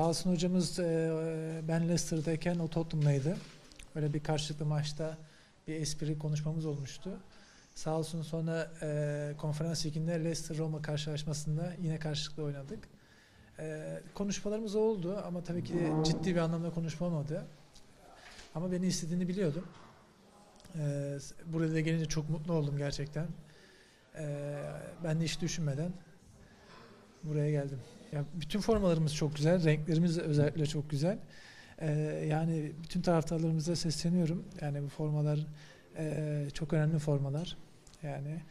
Olsun hocamız e, ben Leicester'dayken o Tottenham'daydı. Öyle bir karşılıklı maçta bir espri konuşmamız olmuştu. Sağ olsun sonra e, konferans liginde Leicester-Roma karşılaşmasında yine karşılıklı oynadık. E, konuşmalarımız oldu ama tabii ki ciddi bir anlamda konuşma olmadı. Ama beni istediğini biliyordum. E, buraya da gelince çok mutlu oldum gerçekten. E, ben de hiç düşünmeden buraya geldim. Ya bütün formalarımız çok güzel, renklerimiz özellikle çok güzel. Ee, yani bütün taraftarlarımıza sesleniyorum. Yani bu formalar e, çok önemli formalar. Yani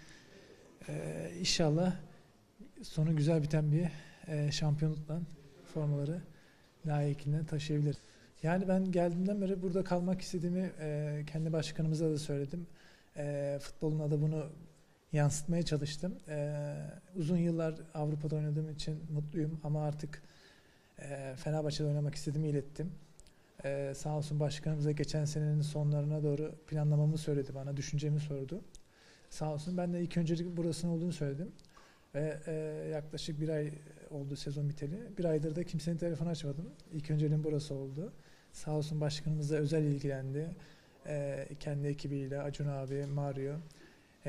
e, inşallah sonu güzel biten bir e, şampiyonlukla formaları layıkıyla taşıyabilir. Yani ben geldiğimden beri burada kalmak istediğimi e, kendi başkanımıza da söyledim. E, futbolun adı bunu yansıtmaya çalıştım. Ee, uzun yıllar Avrupa'da oynadığım için mutluyum ama artık e, Fenerbahçe'de oynamak istediğimi ilettim. Ee, sağ olsun başkanımız da geçen senenin sonlarına doğru planlamamı söyledi bana, düşüncemi sordu. Sağ olsun ben de ilk öncelik burasının olduğunu söyledim. Ve e, yaklaşık bir ay oldu sezon biteli. Bir aydır da kimsenin telefonu açmadım. İlk önceliğim burası oldu. Sağ olsun başkanımız da özel ilgilendi. Ee, kendi ekibiyle Acun abi, Mario,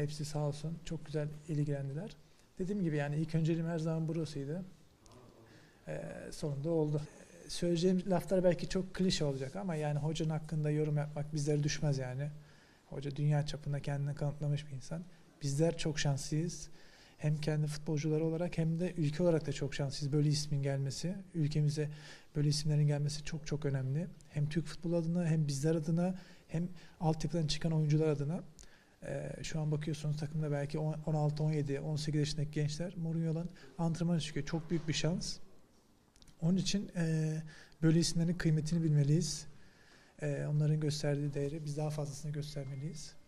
Hepsi sağ olsun çok güzel ilgilendiler. Dediğim gibi yani ilk önceliğim her zaman burasıydı. Ee, sonunda oldu. Söyleyeceğim laflar belki çok klişe olacak ama yani hocanın hakkında yorum yapmak bizlere düşmez yani. Hoca dünya çapında kendini kanıtlamış bir insan. Bizler çok şanslıyız. Hem kendi futbolcuları olarak hem de ülke olarak da çok şanslıyız. Böyle ismin gelmesi, ülkemize böyle isimlerin gelmesi çok çok önemli. Hem Türk futbolu adına hem bizler adına hem altyapıdan çıkan oyuncular adına. Ee, şu an bakıyorsunuz takımda belki 16, 17, 18 yaşındaki gençler Mourinho'dan antrenman çıkıyor. Çok büyük bir şans. Onun için e, böyle isimlerin kıymetini bilmeliyiz. E, onların gösterdiği değeri biz daha fazlasını göstermeliyiz.